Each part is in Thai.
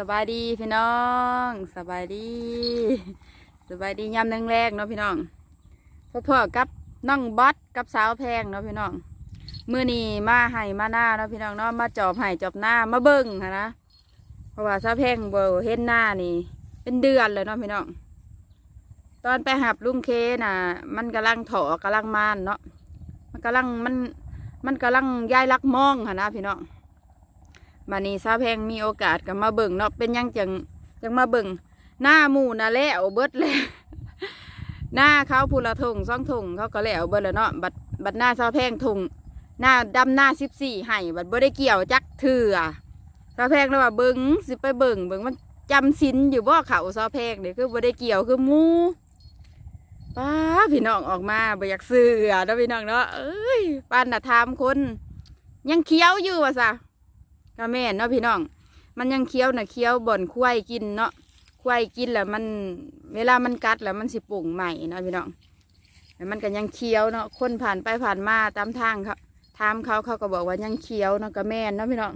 สบายดีพี่น้องสบายดีสบายดียามแรงๆเนาะพี่น้องพ่อๆกับน้องบอสกับสาวแพงเนาะพี่น้องมือนี้มาให้มาหน้าเนาะพี่น้องเนาะมาจอบให้จอบหน้ามาเบิ่งนะเพราะว่าสาวแพงเบ่เห็นหน้านี่ เป็นเดือนเลยเนาะพี่น้องตอนไปหับลุงเคน่ะ มันกำลังเถอกำลังมานเนาะมันกำลังมันมันกำลังย้ายลักมองหั้นนะพี่น้อง มานี้ซาแพงมีโอกาสก็มาเบิ่งเนาะเป็นยังจังจังมาเบิ่งหน้าหมูน่ะแล้วเบิดแล้วหน้าเขาพูละทงซ่องทงเขาก็แล้วเบิดแล้วเนาะบัดบัดหน้าซาแพงทงหน้าดำหน้าสิบสี่ให้บัดบ่ได้เกี่ยวจักเถื่อซาแพงแล้วว่าเบิ่งสิไปเบิ่งเบิ่งมันจำสินอยู่บ่เขาซาแพงเนี่คือบ่ได้เกี่ยวคือหมูป้าพี่น้องออกมาบ่อยากซื้อเนาะพี่น้องเนาะเอ้ยปานน่ะถามคน ยังเคี้ยวอยู่ว่าซะ ก็แม่นเนาะพี่น้อง มันยังเคี้ยวนะเคี้ยวบ่อนควายกินเนาะควายกินแล้วมัน เวลามันกัดแล้วมันสิปุ่งใหม่เนาะพี่น้องแต่มันก็ยังเคี้ยวเนาะคนผ่านไปผ่านมาตามทางเขาถามเขาเขาก็บอกว่ายังเคี้ยวเนาะก็แม่นเนาะพี่น้อง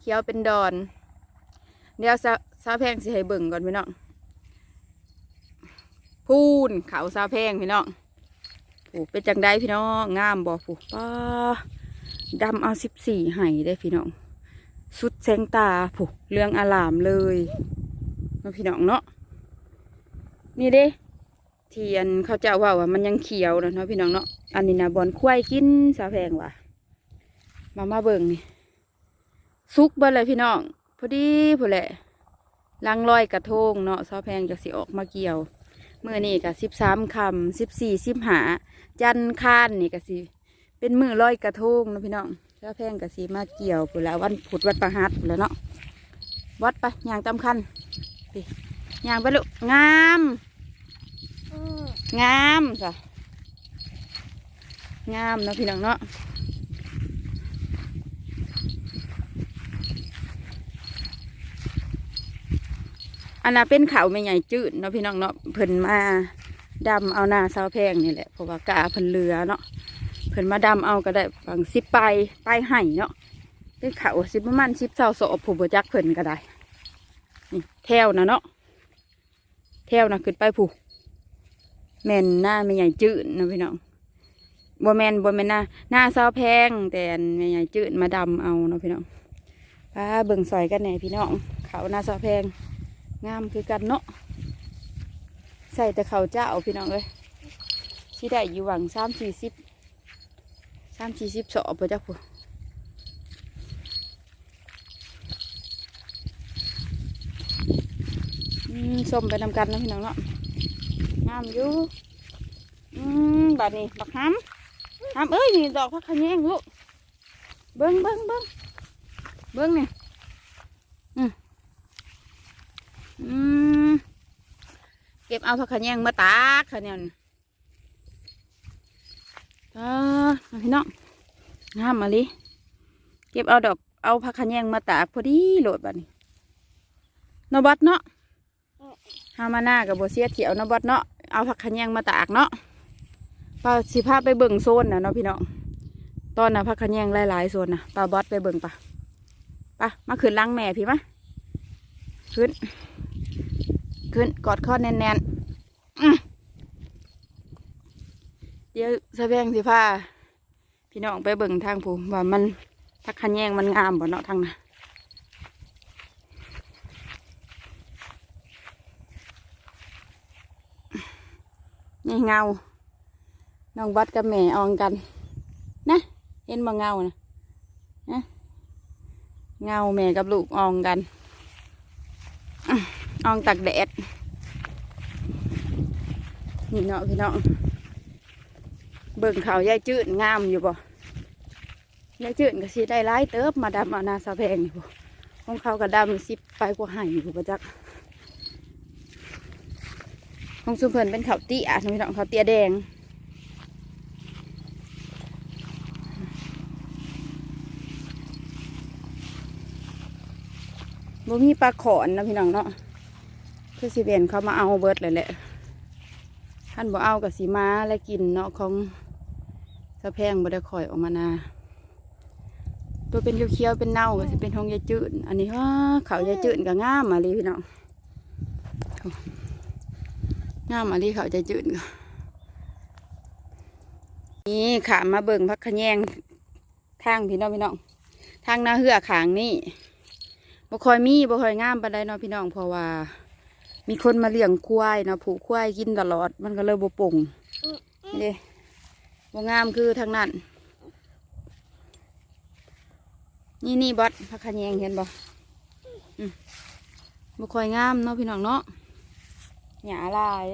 เคี้ยวเป็นดอน เดี๋ยวซาซาแพงสิให้เบิ่งก่อนพี่น้องพูนเขาซาแพงพี่น้องผูเป็นจังได้พี่น้องงามบ่ผูป้าดำเอาสิบสี่ไห้ได้พี่น้อง สุดแสงตาผูเรื่องอลามเลยเนาะพี่น้องเนาะนี่เด้เทียนเขาจ้าว่าว่ามันยังเขียวนะเนาะพี่น้องเนาะอันนี้นะบอลควายกินสาแพงว่ะมามาเบิ่งนี่สุกเบิ่เลยพี่น้องพอดีพอแหละลังลอยกระทงเนาะสาแพงจะสิออกมาเกี่ยวเมื่อนี่กับสิบสามคำสิบสี่สิบหาจันคานนี่ก็สิเป็นมือลอยกระทงนะพี่น้อง เจ้าแพงกับสีมาเกี่ยวพุ่นแล้ววันผุดวันประหัดแล้วเนาะวัดไปยางตำคันไปยางไปลูกงามงามจ้ะงามนะพี่น้องเนาะอันน่ะเป็นเขาไม่ใหญ่จืดเนาะพี่น้องเนาะเพิ่นมาดำเอาหน้าเสาแพงนี่แหละเพราะว่ากาเพิ่นเรือเนาะ เพิ่นมาดำเอาก็ได้ฝังสิบปลายปลายไห่เนาะเป็นเขาสิบประมาณสิบเศร้าสอบผูบจักเพิ่นก็ได้นี่แถวนะเนาะแถวนะขึ้นไปผูแมนหน้าไม่ใหญ่จืดนะพี่น้องบ่แมนบ่แมนหน้าหน้าเศร้าแพงแต่ไม่ใหญ่จืดมาดำเอาเนาะพี่น้องป้าเบิ่งซอยกันแหนพี่น้องเขาหน้าเศร้าแพงงามคือกันเนาะใส่แต่เขาเจ้าพี่น้องเอ้ยที่ได้อยู่หวังสามสี่สิบ สามสี่สิบสอบไปจ้ะผู้อืมส้มไปนำกันนะพี่น้องเนาะงามอยู่อืมบาดนี้บักห้ำห้ำเอ้ยนี่ดอกพักขยงลูกเบิ้งเบิ้งเบิ้งเบิ้งนี่อืมอืมเก็บเอาพักขยงมาตากค่ะเนี่ย นี่อ่าพี่น้องงามมาลิเก็บเอาดอกเอาผักขะแยงมาตากพอดีโหลดบัดนี้นบัดเนาะหามาหน้ากับโบเสียเขียวนบัดเนาะเอาผักขะแยงมาตากเนาะปลาสิพาไปเบิ่งโซนนะเนาะพี่น้องตอนน่ะผักขะแยงหลายๆโซนนะปลาบอสไปเบิ่งปะปะมาขึ้นลังแม่พี่มะขึ้น ขึ้นกอดข้อแน่นๆอื้อ เดี๋ยวสะแพงสิพาพี่น้องไปเบิ่งทางผู้ว่ามันทักขะแยงมันงามบ่เนาะทางนะนี่เงา น้องบัดกับแม่อองกัน นะ เห็นบ่เงานะนะเงาแม่กับลูกอองกันอออองตักแดดนี่เนาะพี่น้อง เบิ่งเขายายจืดงามอยู่บ่ยายจืดก็สิได้ร้ายเติบมาดำเอานาสะแพงอยู่บ่ของเขาก็ดำสิไปกว่าไห่อยู่ประจักของสุเพิ่นเป็นเขาเตี้ยพี่น้องเขาเตี้ยแดงบ่มีปลาขอนนะพี่น้องเนาะคือสิเวนเขามาเอาเบิดเลยแหละท่านบ่เอากับสีม้าและกินเนาะของ สะแพงบ่ได้คอยออกมานา ตัวเป็นเขียวๆเป็นเน่าก็สิเป็นทองยาจืดอันนี้ว่าเขาวยาจืดก็งามมาเลยพี่น้องโอ้งามมาเลยเขาวยายจืดก็นี่ขามาเบิ่งพักขแยงทางพี่น้องพี่น้องทางหน้าเหือขางนี่บ่คอยมีบ่คอยงามปานใดเนาะพี่น้องเพราะว่า มีคนมาเลี้ยงควายเนาะผูกควายกินตลอด มันก็เลยบ่ป่งนี่ บ่งามคือทางนั้น นี่นี่บอสพักขะแยงเห็นบ่อืมบ่ค่อยงามเนาะพี่น้องเนาะหญ้าลาย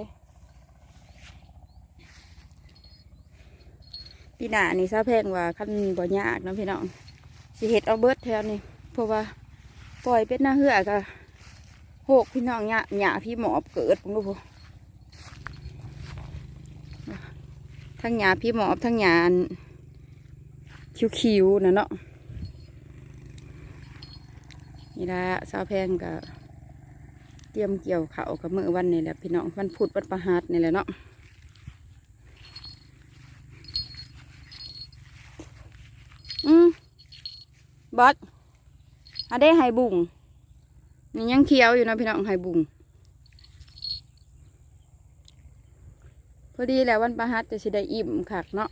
ปีหนานี่ซาแพงว่าคันบ่ยากเนาะพี่น้องสิเฮ็ดเอาเบิดแถวนี้เพราะว่าปล่อยเป็ดหน้าเหือกะโหกพี่น้องหญ้าหญ้าพี่หมอบเกิดพุ่นลูก ทั้งหญ้าพี่หมอบทั้งหญ้านคิ้วๆนะเนาะนี่ละสาวแพงกับเตรียมเกี่ยวเขาวกับมือวันนี่แหละพี่น้องวันพุธวันประหัสนี่แหละเนาะอืมบอสอะได้ไฮบุงนี่ยังเคี้ยวอยู่นะพี่น้องไฮบุง พอดีแล้ววันประหัสจะสิได้อิ่มคักเนาะ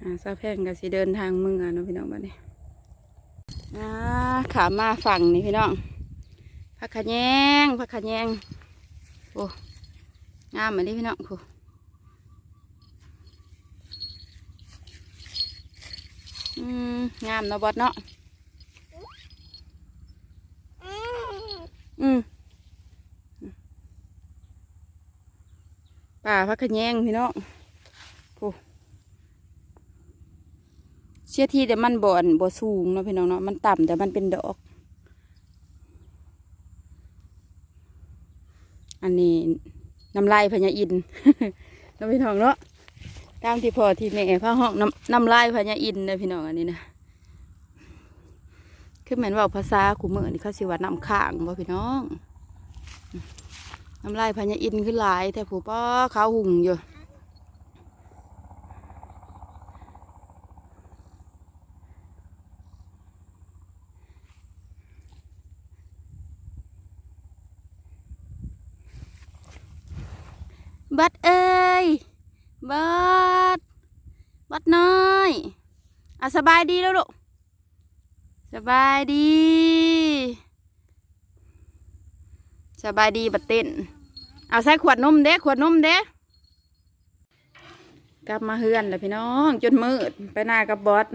อ่าซาแพงก็สิเดินทางเมืองเนาะพี่น้องบ้านนี้อ่าขามาฝั่งนี่พี่น้องผักขะแยงผักขะแยงโอ้งามเหมือนนี้พี่น้องโอ้อืมงามเนาะบอดเนาะอืม ป่าผักขะแยงพี่น้องโอเชื่อที่แต่มันบ่อนบ่สูงเนาะพี่น้องเนาะมันต่ำแต่มันเป็นดอก อันนี้น้ำลายพญาอินทร์เนาะพี่น้องเนาะตามที่พ่อที่แม่พระห้องน้ำน้ำลายพญาอินนะพี่น้องอันนี้นะคือเหมือนว่าภาษาขูเมือนี่เขาสิว่าน้ำข้างบ่พี่น้อง น้ำลายพญาอินทร์คือหลายแต่ผู้ป้าขาวหุ่งอยู่บัดเอ้ยบัดบัดน้อยอะสบายดีแล้วลูกสบายดี สบายดีบัดเต้น เอาใส่ขวดนมเด้ขวดนมเด้กลับมาเฮือนแล้วพี่น้องจนมืดไปหน้ากับบอส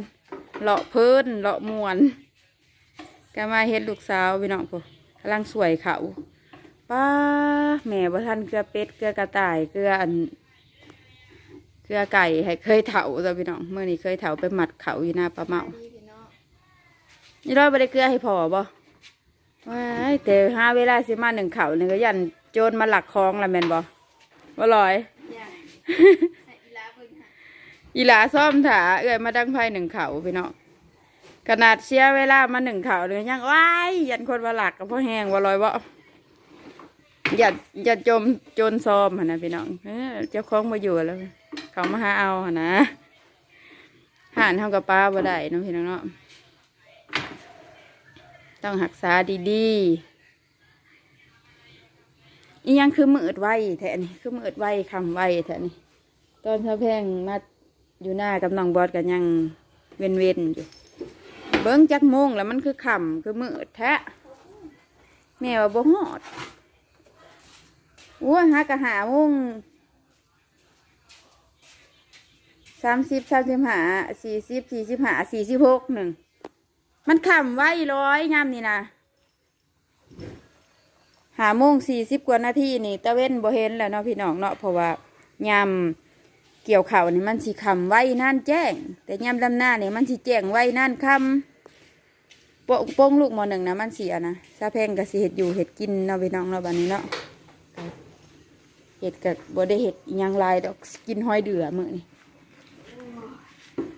เลาะเพิ่นเลาะมวนกลับมาเห็นลูกสาวพี่น้องพวกกำลังสวยเขาป้าแม่บ่ทันเกลือเป็ดเกลือกระต่ายเกลืออันเกลือไก่ให้เคยเถาจ้ะพี่น้องเมื่อนี้เคยเถาไปหมัดเขาอยู่หน้าปลาเมานี่ร้อยบ่ได้เกลือให้พอบ่ ว้ายแต่หาเวลาสิมาหนึ่งเขาหนี่ก็ยันโจรมาหลักคลองละแมนบ่บ่ลอยอีหลาซ่อมถาเอื้อยมาดังไฟหนึ่งเขาพี่น้องขนาดเชียเวลามาหนึ่งเขาเลยยังว้ายยันคนมาหลักกับพ่อแห้งบ่ลอยบ่อย่าอย่าจมโจนซอมนะพี่น้องเจ้าของมาอยู่แล้ว เขามาหาเอานะห่านเท่ากับป้าบ่ได้น้องพี่น้องเนาะ ต้องหักษาดีๆอียังคือมืดไวแท้นี่คือมืดไวคำไวแท้นี่ตอนเช้าแพงมาอยู่หน้ากับน้องบอสกันยังเวนเวนๆอยู่ เบิ้งจักโมงแล้วมันคือคำคือมืดแท้แม่ว่าบ่ฮอดอ้ยหากะหาโมงสามสิบสามสิบห้าสี่สิบสี่สิบห้าสี่สิบหกหนึ่ง มันขำไว้ร้อยงามนี่นะหาโมงสี่สิบกว่านาทีนี่ตะเว้นบ่เห็นแล้วเนาะพี่น้องเนาะเพราะว่ายามเกี่ยวข่าวนี่มันสิคำไว้นั่นแจ้ง แต่ยามดำหน้านี่มันสิแจ้งไว้นั่นคำโปะโป้งลูกมอหนึ่งนะมันเสียนะซาแพงกับสิเห็ดอยู่เห็ดกินเนาะพี่น้องเนาะบัดนี้เนาะเห็ดกับบ่ได้เห็ดยังลายดอกกินหอยเดือมือนี่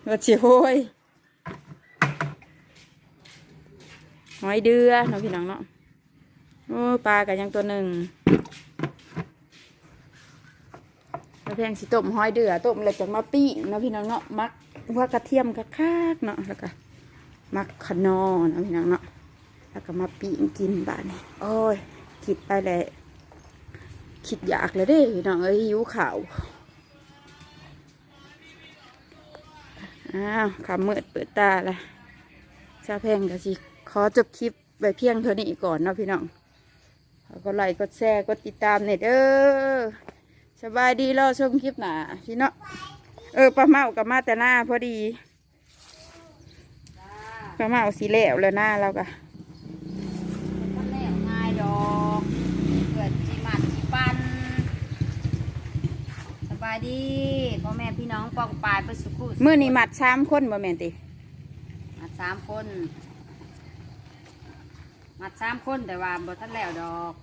ว่าสิโหย อยเดือเนาะพี่น้องเนาะโอ้ปลากันยังตัวหนึ่งสาวแพงสิต้มหอยเดือต้มแล้วจะมาปิ้งเนาะพี่น้องเนาะมักว่ากระเทียมกระคากเนาะแล้วก็มักขนอเนาะพี่น้องเนาะแล้วก็มาปิ้กินบ้านนี้โอ้ยคิดไปเลยคิดอยากเลยเด้พี่น้องเอ้ยหิวข่าวอ้าวคำมืดเปิดตาละชาแพงก็สิ ขอจบคลิปไว้เพียงเท่านี้ก่อนเนาะพี่น้องขอก็ไลค์กดแชร์กดติดตามเนี่ยเด้อสบายดีรอชมคลิปหนาพี่เนาะเออป้าเมากับมาแต่หน้าพอดีป้าเมาสีเหลวแล้วหน้าเราก็มันแล้วง่ายดอกเกิดจีมัดจีปันสบายดีพ่อแม่พี่น้องปองปลายไปสุขุมื่อนี้หมัดสามคนบ่แม่นติมัดสามคน มัดสามคนแต่ว่าบ่ทันแล้วดอก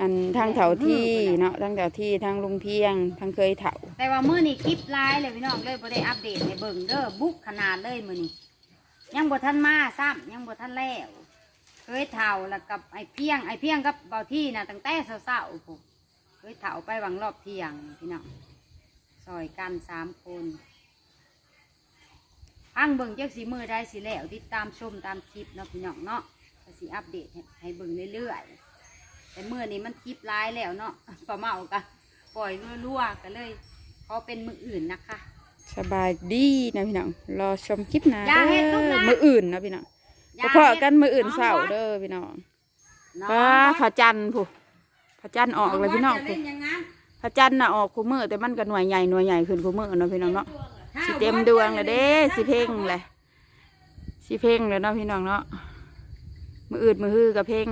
อันทางเถาที่เนาะทางเถาที่ทางลุงเพียงทางเคยเถาแต่ว่ามื้อนี้คลิปไลฟ์เลยพี่น้องเลยบ่ได้อัปเดตให้เบิ่งเด้อบุกขนาดเลยมื้อนี้ยังบ่ทันมาซ้ำยังบ่ทันแล้วเคยเฒ่าแล้วกับไอ้เพียงไอ้เพียงกับเบาที่น่ะตั้งแต่เช้าๆพุ่นเคยเฒ่าไปวังรอบเที่ยงพี่น้องซอยกันสามคนพังเบิ่งจักสีมือได้สิแล้วติดตามชมตามคลิปเนาะพี่น้องเนาะก็ สิอัปเดตให้ให้เบิ่งเรื่อยๆแต่มื้อนี้มันคลิปร้ายแล้วเนาะประเมากันปล่อยรั่วๆกันเลยขอเป็นมืออื่นนะคะ สบายดีนะพี่น้องรอชมคลิปหน้าอย่าเฮ็ดลูกนะ มืออื่นนะพี่น้องย่าพอๆกันมืออื่นงเศร้าบสเด้อพี่น้องน้องป้าบอสพระจันทร์ผู้พระจันทร์ออกเลยพี่น้องบสผู้ย่าเล่อย่างนั้นพระจันทร์น่ะออกคู่มือแต่มันก็หน่วยใหญ่หน่วยใหญ่ขึ้นคู่มือเนาะพี่น้องเนาะ สิเต็มดวงเลยเด้สิเพ่งเลยสิเพ่งเลยเนาะพี่น้องเนาะ มืออืดมือฮือกับเพ่ง